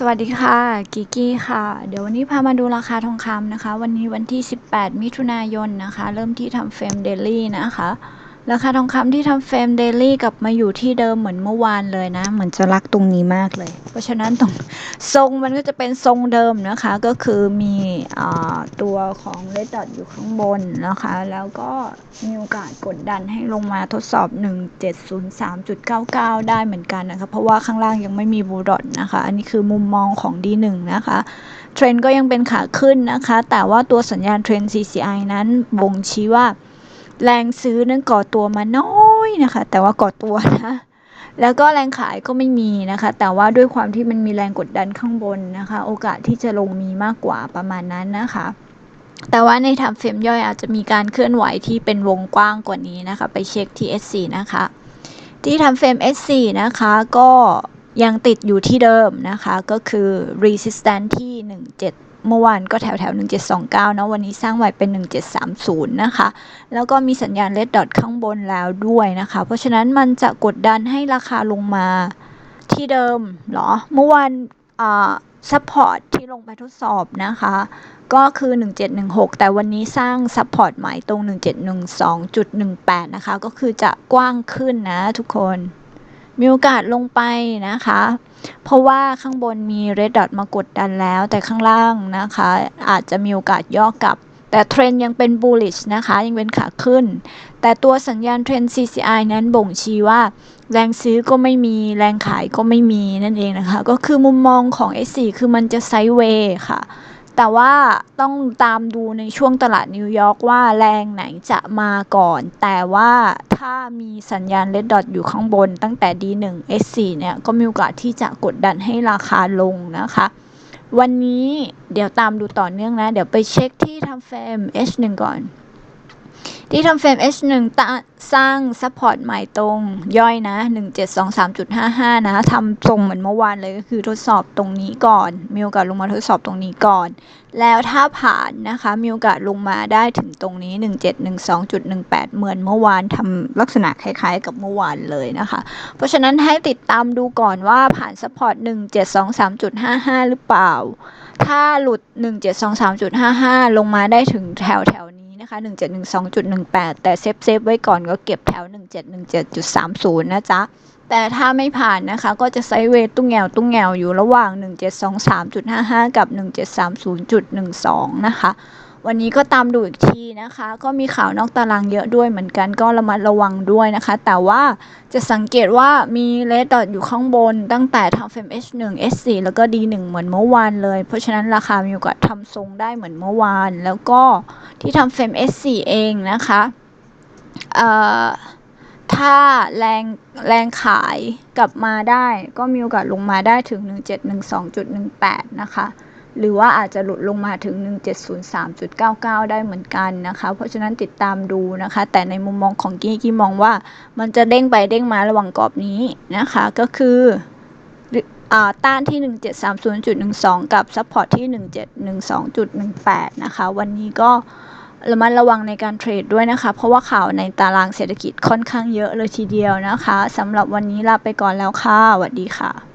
สวัสดีค่ะกิกี้ค่ะ เดี๋ยววันนี้พามาดูราคาทองคำนะคะ วันนี้วันที่ 18 มิถุนายนนะคะ เริ่มที่ทำเฟรมเดลี่นะคะ ราคาทองคำที่ทำเฟรมเดลี่กลับมาอยู่ที่เดิมเหมือนเมื่อวานเลยนะ เหมือนจะรักตรงนี้มากเลย เพราะฉะนั้นตรงทรงมันก็จะเป็นทรงเดิมนะคะ ก็คือมีตัวของเลดดอทอยู่ข้างบนนะคะ แล้วก็มีโอกาสกดดันให้ลงมาทดสอบ 1703.99 ได้เหมือนกันนะคะ เพราะว่าข้างล่างยังไม่มีบูดอทนะคะ อันนี้คือมุมมองของ D1 นะคะเทรนก็ยังเป็นขาขึ้นนะคะ แต่ว่าตัวสัญญาณเทรน CCI นั้นบ่งชี้ว่า แรงซื้อนั้นก่อตัวมาน้อยนะคะ แต่ว่าก่อตัวนะแล้วก็แรงขายก็ไม่มีนะคะ แต่ว่าด้วยความที่มันมีแรงกดดันข้างบนนะคะ โอกาสที่จะลงมีมากกว่าประมาณนั้นนะคะ แต่ว่าในทำเฟรมย่อยอาจจะมีการเคลื่อนไหวที่เป็นวงกว้างกว่านี้นะคะ ไปเช็คที่ S4 นะคะ ที่ทำเฟรม S4 นะคะก็ ยังติดอยู่ที่เดิมนะคะ ก็คือ resistance ที่ 17 เมื่อวานก็แถวแถว1729นะวันนี้สร้างไว้เป็น 1730 นะคะ แล้วก็มีสัญญาณเลดดอทข้างบนแล้วด้วยนะคะ เพราะฉะนั้นมันจะกดดันให้ราคาลงมาที่เดิมเหรอ เมื่อวานอ่าซัพพอร์ตที่ลงไปทดสอบนะคะ ก็คือ 1716 แต่วันนี้สร้างซัพพอร์ตใหม่ตรง 1712.18 นะคะ ก็คือจะกว้างขึ้นนะทุกคน มีโอกาสลงไปนะคะ เพราะว่าข้างบนมี red dot มากดดันแล้ว แต่ข้างล่างนะคะ อาจจะมีโอกาสย่อกลับ แต่เทรนยังเป็น bullish นะคะ ยังเป็นขาขึ้น แต่ตัวสัญญาณเทรน CCI นั้นบ่งชี้ว่า แรงซื้อก็ไม่มีแรงขายก็ไม่มีนั่นเองนะคะ ก็คือมุมมองของ S4 คือมันจะไซด์เวย์ค่ะ แต่ว่าต้องตามดูในช่วงตลาดนิวยอร์กว่าแรงไหนจะมาก่อน แต่ว่าถ้ามีสัญญาณเลดดอทอยู่ข้างบนตั้งแต่ D1 S4 เนี่ย ก็มีโอกาสที่จะกดดันให้ราคาลงนะคะ วันนี้เดี๋ยวตามดูต่อเนื่องนะ เดี๋ยวไปเช็คที่ทำเฟรม H1 ก่อน ที่ทำเฟรม H1 สร้างซัพพอร์ตใหม่ตรงย่อยนะ 1723.55 นะทำตรงเหมือนเมื่อวานเลยก็คือทดสอบตรงนี้ก่อน มีโอกาสลงมาทดสอบตรงนี้ก่อน แล้วถ้าผ่านนะคะ มีโอกาสลงมาได้ถึงตรงนี้ 1712.18 เหมือนเมื่อวานทำลักษณะคล้ายๆ กับเมื่อวานเลยนะคะ เพราะฉะนั้นให้ติดตามดูก่อนว่าผ่านซัพพอร์ต1723.55 หรือเปล่า ถ้าหลุด 1723.55 ลงมาได้ถึงแถวแถว นี้นะคะ 1712.18 แต่เซฟเซฟไว้ก่อนก็เก็บแถว 1717.30 นะจ๊ะ แต่ถ้าไม่ผ่านนะคะ ก็จะไซเวทตุ้งแงวตุ้งแงวอยู่ระหว่าง 1723.55 กับ 1730.12 นะคะ วันนี้ก็ตามดูอีกทีนะคะ ก็มีข่าวนอกตารางเยอะด้วยเหมือนกันก็ระมัดระวังด้วยนะคะ แต่ว่าจะสังเกตว่ามีเลดดอทอยู่ข้างบน ตั้งแต่ทำเฟม H1 H4 แล้วก็ D1 เหมือนเมื่อวานเลย เพราะฉะนั้นราคามีโอกาสทำทรงได้เหมือนเมื่อวานแล้วก็ ที่ทำเฟม H4 เองนะคะถ้าแรงแรงขายกลับมาได้ ก็มีโอกาสลงมาได้ถึง 1712.18 นะคะ หรือว่าอาจจะหลุดลงมาถึง 1703.99 ได้เหมือนกันนะคะ เพราะฉะนั้นติดตามดูนะคะ แต่ในมุมมองของกี้กี้มองว่ามันจะเด้งไปเด้งมาระหว่างกรอบนี้นะคะ ก็คือ ต้านที่ 1730.12 กับซัพพอร์ตที่ 1712.18 นะคะ วันนี้ก็ระมัดระวังในการเทรดด้วยนะคะ เพราะว่าข่าวในตารางเศรษฐกิจค่อนข้างเยอะเลยทีเดียวนะคะสำหรับวันนี้ลาไปก่อนแล้วค่ะสวัสดีค่ะ